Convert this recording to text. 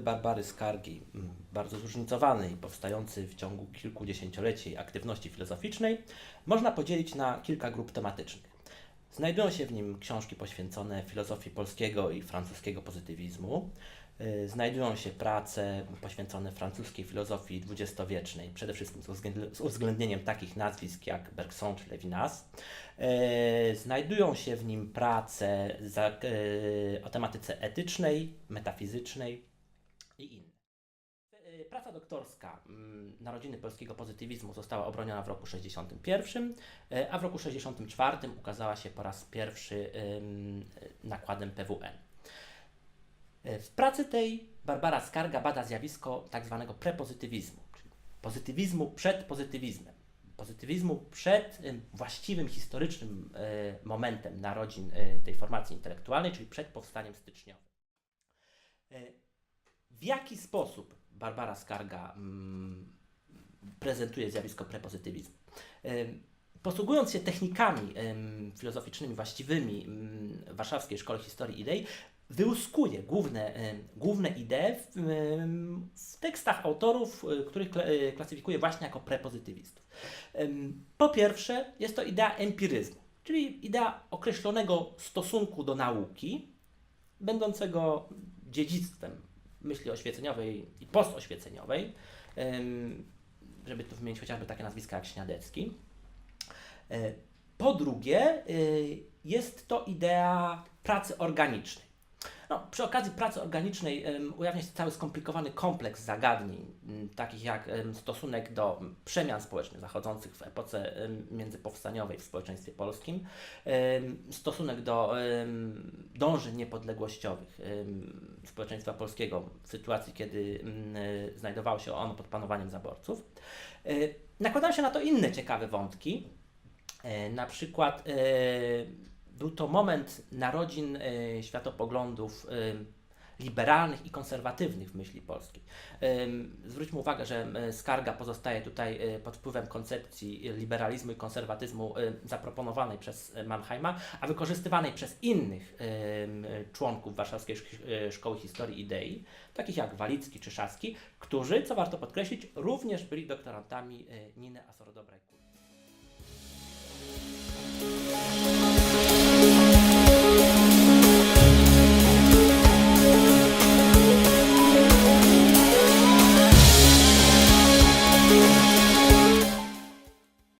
Barbary Skargi, mm, bardzo zróżnicowany i powstający w ciągu kilku dziesięcioleci aktywności filozoficznej, można podzielić na kilka grup tematycznych. Znajdują się w nim książki poświęcone filozofii polskiego i francuskiego pozytywizmu. Y, Znajdują się prace poświęcone francuskiej filozofii dwudziestowiecznej, przede wszystkim z uwzględ- z uwzględnieniem takich nazwisk jak Bergson czy Levinas. E, Znajdują się w nim prace e, o tematyce etycznej, metafizycznej i inne. E, Praca doktorska mm, Narodziny polskiego pozytywizmu została obroniona w roku 61, e, a w roku 64 ukazała się po raz pierwszy em, nakładem PWN. E, W pracy tej Barbara Skarga bada zjawisko tak zwanego prepozytywizmu, czyli pozytywizmu przed pozytywizmem. Pozytywizmu przed właściwym historycznym momentem narodzin tej formacji intelektualnej, czyli przed powstaniem styczniowym. W jaki sposób Barbara Skarga mm, prezentuje zjawisko prepozytywizmu? Posługując się technikami filozoficznymi właściwymi em, Warszawskiej Szkoły Historii Idei, wyłuskuje główne, główne idee w, w tekstach autorów, e, których e, klasyfikuje właśnie jako prepozytywistów. Po pierwsze, jest to idea empiryzmu, czyli idea określonego stosunku do nauki, będącego dziedzictwem myśli oświeceniowej i postoświeceniowej, żeby tu wymienić chociażby takie nazwiska jak Śniadecki. E, Po drugie, y, jest to idea pracy organicznej. No, przy okazji pracy organicznej em, ujawnia się cały skomplikowany kompleks zagadnień, m, takich jak em, stosunek do przemian społecznych zachodzących w epoce em, międzypowstaniowej w społeczeństwie polskim, em, stosunek do em, dążeń niepodległościowych em, społeczeństwa polskiego w sytuacji, kiedy m, e, znajdowało się ono pod panowaniem zaborców. E, Nakładają się na to inne ciekawe wątki, E, Na przykład był to moment narodzin e, światopoglądów e, liberalnych i konserwatywnych w myśli polskiej. Em, Zwróćmy uwagę, że e, skarga pozostaje tutaj e, pod wpływem koncepcji liberalizmu i konserwatyzmu e, zaproponowanej przez e, Mannheima, a wykorzystywanej przez innych członków Warszawskiej Szk- e, Szkoły Historii Idei, takich jak Walicki czy Szaski, którzy, co warto podkreślić, również byli doktorantami e, Niny Asorodobraj-Kulik.